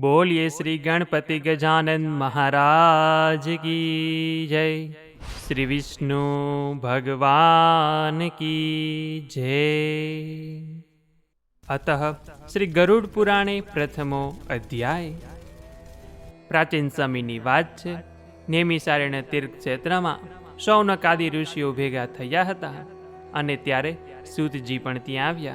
બોલીએ શ્રી ગણપતિ ગજાનંદ મહારાજ કી જય. શ્રી વિષ્ણુ ભગવાન કી જય. અતઃ શ્રી ગરુડ પુરાણે પ્રથમો અધ્યાય. પ્રાચીન સમયની વાત છે. નેમિસારણ્ય તીર્થ ક્ષેત્રમાં શૌનકાદી ઋષિઓ ભેગા થયા હતા અને ત્યારે સૂતજી પણ ત્યાં આવ્યા.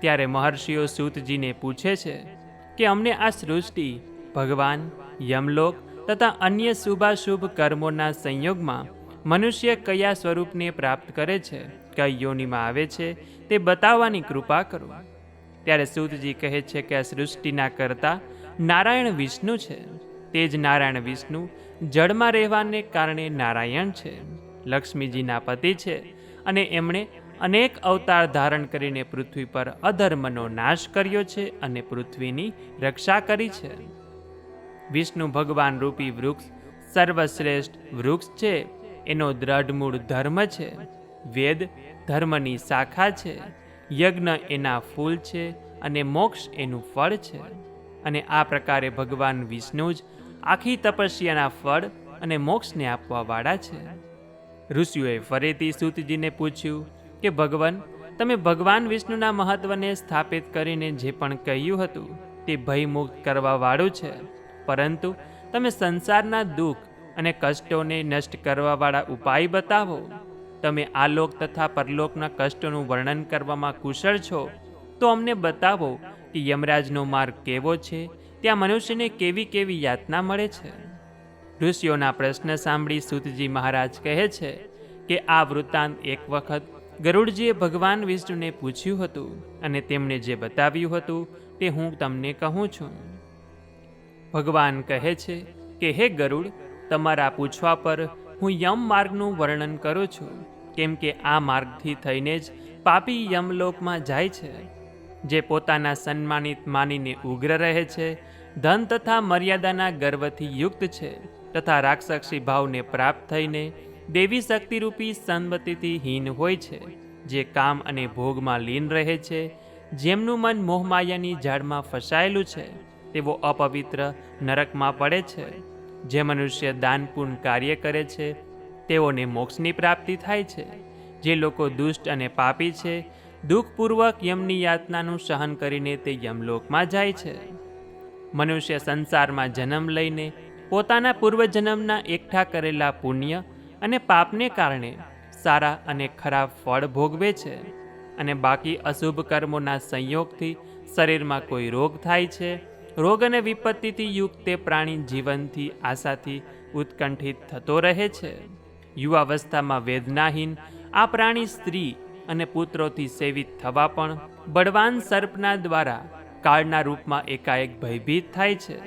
ત્યારે મહર્ષિઓ સૂતજીને પૂછે છે કે અમને આ સૃષ્ટિ, ભગવાન, યમલોક તથા અન્ય શુભાશુભ કર્મોના સંયોગમાં મનુષ્ય કયા સ્વરૂપને પ્રાપ્ત કરે છે, કઈ યોનિમાં આવે છે, તે બતાવવાની કૃપા કરો. ત્યારે સૂતજી કહે છે કે આ સૃષ્ટિના કરતા નારાયણ વિષ્ણુ છે. તે જ નારાયણ વિષ્ણુ જળમાં રહેવાને કારણે નારાયણ છે. લક્ષ્મીજીના પતિ છે અને એમણે અનેક અવતાર ધારણ કરીને પૃથ્વી પર અધર્મનો નાશ કર્યો છે અને પૃથ્વીની રક્ષા કરી છે. વિષ્ણુ ભગવાન રૂપી વૃક્ષ સર્વશ્રેષ્ઠ વૃક્ષ છે. એનો દ્રઢમૂળ ધર્મ છે. વેદ ધર્મની શાખા છે. યજ્ઞ એના ફૂલ છે અને મોક્ષ એનું ફળ છે. અને આ પ્રકારે ભગવાન વિષ્ણુ જ આખી તપસ્યાના ફળ અને મોક્ષને આપવાવાળા છે. ઋષિઓએ ફરીથી સૂતજીને પૂછ્યું કે ભગવાન, તમે ભગવાન વિષ્ણુના મહત્વને સ્થાપિત કરીને જે પણ કહ્યું હતું તે ભયમુક્ત કરવાવાળું છે. પરંતુ તમે સંસારના દુઃખ અને કષ્ટોને નષ્ટ કરવાવાળા ઉપાય બતાવો. તમે આલોક તથા પરલોકના કષ્ટોનું વર્ણન કરવામાં કુશળ છો. તો અમને બતાવો કે યમરાજનો માર્ગ કેવો છે? ત્યાં મનુષ્યને કેવી કેવી યાતના મળે છે? ઋષિઓના પ્રશ્ન સાંભળી સુતજી મહારાજ કહે છે કે આ વૃત્તાંત એક વખત ગરુડજીએ ભગવાન વિષ્ણુને પૂછ્યું હતું અને તેમણે જે બતાવ્યું હતું તે હું તમને કહું છું. ભગવાન કહે છે કે, હે ગરુડ, તમારા પૂછવા પર હું યમ માર્ગનું વર્ણન કરું છું, કેમ કે આ માર્ગથી થઈને જ પાપી યમલોકમાં જાય છે, જે પોતાના સન્માનિત માનીને ઉગ્ર રહે છે, ધન તથા મર્યાદાના ગર્વથી યુક્ત છે, તથા રાક્ષસી ભાવને પ્રાપ્ત થઈને દેવી શક્તિરૂપી સંમતિથી હીન હોય છે, જે કામ અને ભોગમાં લીન રહે છે, જેમનું મન મોહમાયાની ઝાડમાં ફસાયેલું છે, તેઓ અપવિત્ર નરકમાં પડે છે. જે મનુષ્ય દાનપૂર્ણ કાર્ય કરે છે, તેઓને મોક્ષની પ્રાપ્તિ થાય છે. જે લોકો દુષ્ટ અને પાપી છે, દુઃખપૂર્વક યમની યાતનાનું સહન કરીને તે યમલોકમાં જાય છે. મનુષ્ય સંસારમાં જન્મ લઈને પોતાના પૂર્વજન્મના એકઠા કરેલા પુણ્ય અને પાપને કારણે સારા અને ખરાબ ફળ ભોગવે છે અને બાકી અશુભ કર્મોના સંયોગથી શરીરમાં કોઈ રોગ થાય છે. રોગ અને વિપત્તિથી યુક્ત તે પ્રાણી જીવનથી આશાથી ઉત્કંઠિત થતો રહે છે. યુવાવસ્થામાં વેદનાહીન, આ પ્રાણી સ્ત્રી અને પુત્રોથી સેવિત થવા પણ બળવાન સર્પના દ્વારા કાળના રૂપમાં એકાએક ભયભીત થાય છે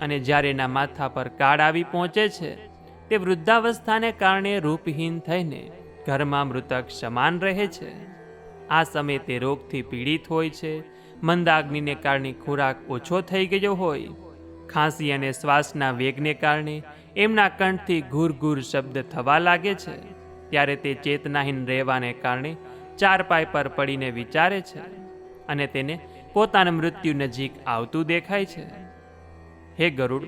અને જ્યારે એના માથા પર કાળ આવી પહોંચે છે તે વૃદ્ધાવસ્થાને કારણે રૂપહીન થઈને ઘરમાં મૃતક સમાન રહે છે. આ સમયે તે રોગથી પીડિત હોય છે. મંદાગ્નિને કારણે ખોરાક ઓછો થઈ ગયો હોય. ખાંસી અને શ્વાસના વેગને કારણે એમના કંઠથી ઘૂર ઘૂર શબ્દ થવા લાગે છે. ત્યારે તે ચેતનાહીન રહેવાને કારણે ચાર પાય પર પડીને વિચારે છે અને તેને પોતાના મૃત્યુ નજીક આવતું દેખાય છે. હે ગરુડ,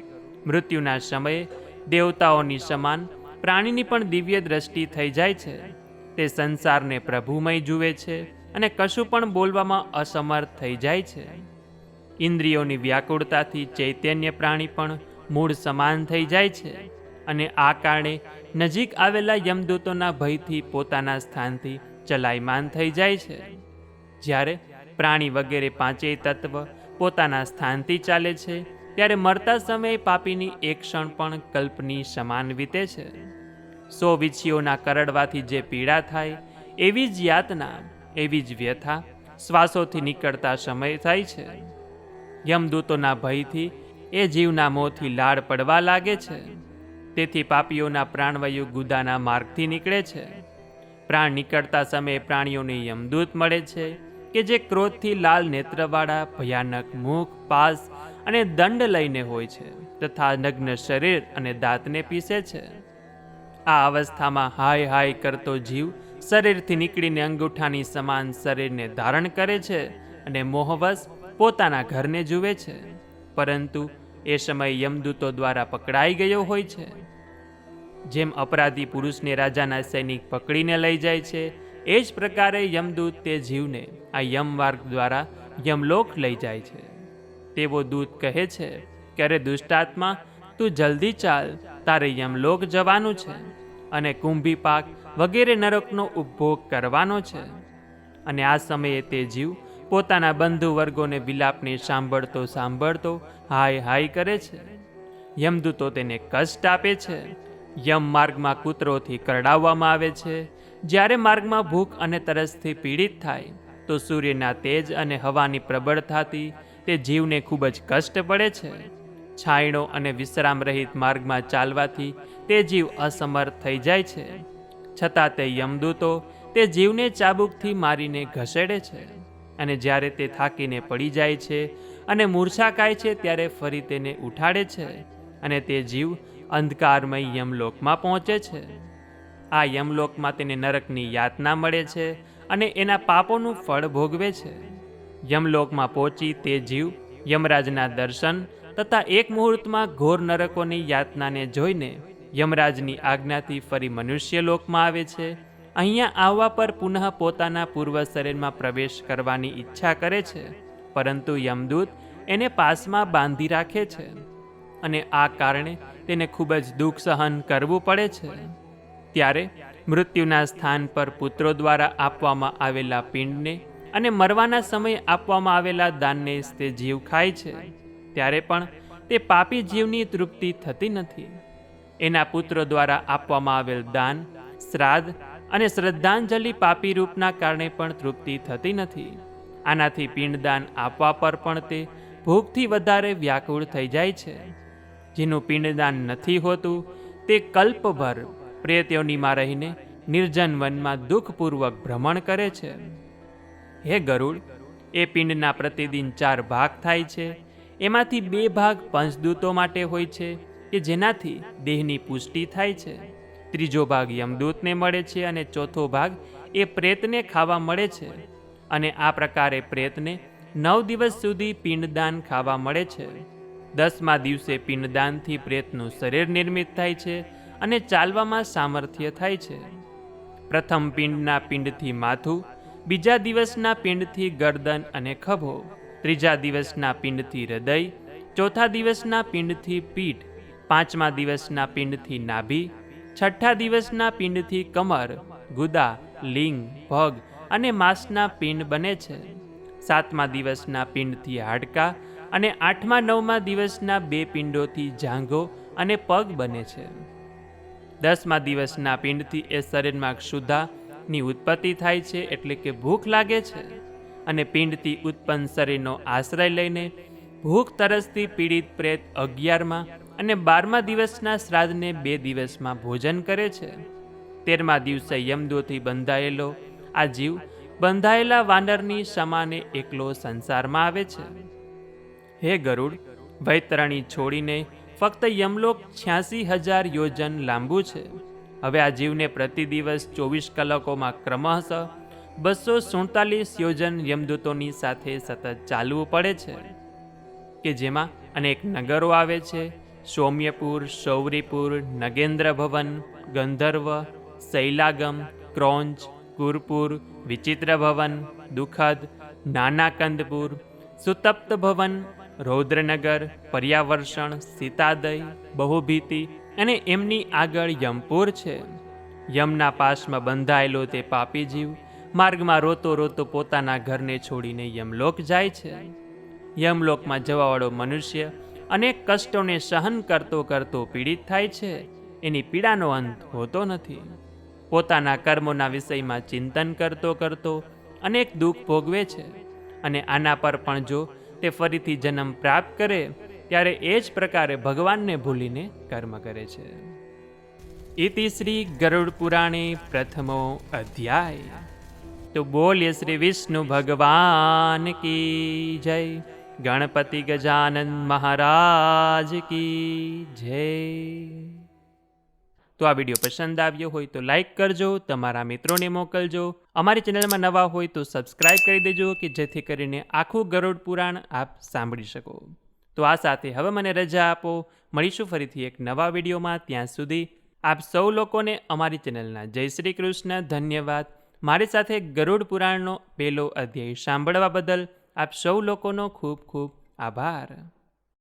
મૃત્યુના સમયે દેવતાઓની સમાન પ્રાણીની પણ દિવ્ય દ્રષ્ટિ થઈ જાય છે. તે સંસારને પ્રભુમય જુએ છે અને કશું પણ બોલવામાં અસમર્થ થઈ જાય છે. ઇન્દ્રિયોની વ્યાકુળતાથી ચૈતન્ય પ્રાણી પણ મૂળ સમાન થઈ જાય છે અને આ કારણે નજીક આવેલા યમદૂતોના ભયથી પોતાના સ્થાનથી ચલાયમાન થઈ જાય છે. જ્યારે પ્રાણી વગેરે પાંચેય તત્વ પોતાના સ્થાનથી ચાલે છે ત્યારે મરતા સમયે પાપીની એક ક્ષણ પણ કલ્પની સમાન વીતે છે. સો વિછીઓના કરડવાથી જે પીડા થાય, એવી જ યાતના, એવી જ વ્યથા શ્વાસોથી નીકળતા સમય થાય છે. યમદૂતોના ભયથી એ જીવના મોંથી લાડ પડવા લાગે છે. તેથી પાપીઓના પ્રાણવાયુ ગુદાના માર્ગથી નીકળે છે. પ્રાણ નીકળતા સમયે પ્રાણીઓને યમદૂત મળે છે કે જે ક્રોધથી લાલ નેત્રવાળા, ભયાનક મુખ, પાસ અને દંડ લઈને હોય છે, તથા નગ્ન શરીર અને દાંતને પીસે છે. આ અવસ્થામાં હાય હાય કરતો જીવ શરીરથી નીકળીને અંગૂઠાની સમાન શરીરને ધારણ કરે છે અને મોહવશ પોતાના ઘરને જુએ છે. પરંતુ એ સમય યમદૂતો દ્વારા પકડાઈ ગયો હોય છે. જેમ અપરાધી પુરુષને રાજાના સૈનિક પકડીને લઈ જાય છે, એ જ પ્રકારે યમદૂત તે જીવને આ યમમાર્ગ દ્વારા યમલોક લઈ જાય છે. તેવો દૂત કહે છે કે, અરે દુષ્ટાત્મા, તું જલ્દી ચાલ. તારે યમલોક જવાનું છે અને કુંભી પાક વગેરે નરકનો ઉપભોગ કરવાનો છે. અને આ સમયે તે જીવ પોતાના બંધુ વર્ગોને વિલાપને સાંભળતો સાંભળતો હાય હાય કરે છે. યમદૂતો તેને કષ્ટ આપે છે. યમ માર્ગમાં કૂતરોથી કરડાવવામાં આવે છે. જ્યારે માર્ગમાં ભૂખ અને તરસથી પીડિત થાય, તો સૂર્યના તેજ અને હવાની પ્રબળતાથી તે જીવને ખૂબ જ કષ્ટ પડે છે. છાંયડો અને વિશ્રામ રહિત માર્ગમાં ચાલવાથી તે જીવ અસમર્થ થઈ જાય છે. છતાં તે યમદૂતો તે જીવને ચાબુકથી મારીને ઘસેડે છે અને જ્યારે તે થાકીને પડી જાય છે અને મૂર્છા ખાય છે ત્યારે ફરી તેને ઉઠાડે છે અને તે જીવ અંધકારમય યમલોકમાં પહોંચે છે. આ યમલોકમાં તેને નરકની યાતના મળે છે અને એના પાપોનું ફળ ભોગવે છે. યમલોકમાં પહોંચી તે જીવ, યમરાજના દર્શન તથા એક મુહૂર્તમાં ઘોર નરકોની યાતનાને જોઈને યમરાજની આજ્ઞાથી ફરી મનુષ્ય લોકમાં આવે છે. અહીંયા આવવા પર પુનઃ પોતાના પૂર્વ શરીરમાં પ્રવેશ કરવાની ઈચ્છા કરે છે, પરંતુ યમદૂત એને પાસમાં બાંધી રાખે છે અને આ કારણે તેને ખૂબ જ દુઃખ સહન કરવું પડે છે. ત્યારે મૃત્યુના સ્થાન પર પુત્રો દ્વારા આપવામાં આવેલા પિંડને અને મરવાના સમયે આપવામાં આવેલા દાનને તે જીવ ખાય છે. ત્યારે પણ તે પાપી જીવની તૃપ્તિ થતી નથી. એના પુત્રો દ્વારા આપવામાં આવેલ દાન, શ્રાદ્ધ અને શ્રદ્ધાંજલિ પાપી રૂપના કારણે પણ તૃપ્તિ થતી નથી. આનાથી પિંડદાન આપવા પર પણ તે ભૂખથી વધારે વ્યાકુળ થઈ જાય છે. જેનું પિંડદાન નથી હોતું, તે કલ્પભર પ્રેત્યોનીમાં રહીને નિર્જન વનમાં દુઃખપૂર્વક ભ્રમણ કરે છે. હે ગરુડ, એ પિંડના પ્રતિદિન ચાર ભાગ થાય છે. એમાંથી બે ભાગ પંચદૂતો માટે હોય છે, કે જેનાથી દેહની પુષ્ટિ થાય છે. ત્રીજો ભાગ યમદૂતને મળે છે અને ચોથો ભાગ એ પ્રેતને ખાવા મળે છે. અને આ પ્રકારે પ્રેતને નવ દિવસ સુધી પિંડદાન ખાવા મળે છે. દસમા દિવસે પિંડદાનથી પ્રેતનું શરીર નિર્મિત થાય છે અને ચાલવામાં સામર્થ્ય થાય છે. પ્રથમ પિંડના પિંડથી માથું બીજા દિવસના પિંડથી ગરદન અને ખભો, ત્રીજા દિવસના પિંડથી હૃદય, ચોથા દિવસના પિંડથી પીઠ, પાંચમા દિવસના પિંડથી નાભી, છઠ્ઠા દિવસના પિંડથી કમર, ગુદા, લિંગ, પગ અને માંસના પિંડ બને છે. સાતમા દિવસના પિંડથી હાડકા અને આઠમા નવમા દિવસના બે પિંડોથી જાંઘો અને પગ બને છે. દસમા દિવસના પિંડથી એ શરીરમાં ક્ષુધાની ઉત્પત્તિ થાય છે એટલે કે ભૂખ લાગે છે. અને પિંડથી ઉત્પન્ન શરીરનો આશ્રય લઈને ભૂખ તરસથી પીડિત પ્રેત અગિયારમાં અને બારમા દિવસના શ્રાદ્ધને બે દિવસમાં ભોજન કરે છે. તેરમા દિવસે યમદોથી બંધાયેલો આ જીવ બંધાયેલા વાનરની સમાને એકલો સંસારમાં આવે છે. હે ગરુડ, વૈતરણી છોડીને ફક્ત યમલોક છ્યાસી હજાર યોજન લાંબુ છે. હવે આ જીવને પ્રતિ દિવસ ચોવીસ કલાકોમાં ક્રમશઃ બસો સુડતાલીસ યોજન યમદૂતોની સાથે સતત ચાલવું પડે છે. કે જેમાં અનેક નગરો આવે છે. સૌમ્યપુર શૌરીપુર નગેન્દ્ર ભવન, ગંધર્વ, શૈલાગમ ક્રોંચ કુરપુર વિચિત્ર ભવન, દુઃખદ, નાનાકંદપુર, સુતપ્ત ભવન, રૌદ્રનગર, પર્યાવર્ષણ, સીતાદય, બહુભીતિ અને એમની આગળ યમપુર છે. યમના પાસમાં બંધાયેલો તે પાપી જીવ માર્ગમાં રોતો રોતો પોતાના ઘરને છોડીને યમલોક જાય છે. યમલોકમાં જવાવાળો મનુષ્ય અનેક કષ્ટોને સહન કરતો કરતો પીડિત થાય છે. એની પીડાનો અંત હોતો નથી. પોતાના કર્મોના વિષયમાં ચિંતન કરતો કરતો અનેક દુઃખ ભોગવે છે. અને આના પર પણ જો તે ફરીથી જન્મ પ્રાપ્ત કરે ત્યારે એ જ પ્રકારે ભગવાનને ભૂલીને કર્મ કરે છે. ઇતિ શ્રી ગરુડ પુરાણે પ્રથમો અધ્યાય. તો બોલ્ય શ્રી વિષ્ણુ ભગવાન કી જય. ગણપતિ ગજાનંદ મહારાજ કી જય. તો આ વીડિયો પસંદ આવ્યો હોય તો લાઈક કરજો, તમારા મિત્રોને મોકલજો. અમારી ચેનલમાં નવા હોય તો સબસ્ક્રાઈબ કરી દેજો કે જેથી કરીને આખું ગરુડ પુરાણ આપ સાંભળી શકો. તો આ સાથે હવે મને રજા આપો. મળીશું ફરીથી એક નવા વિડીયોમાં. ત્યાં સુધી આપ સૌ લોકોને અમારી ચેનલના જય શ્રી કૃષ્ણ, ધન્યવાદ. મારી સાથે ગરુડ પુરાણનો પહેલો અધ્યાય સાંભળવા બદલ આપ સૌ લોકોનો ખૂબ ખૂબ આભાર.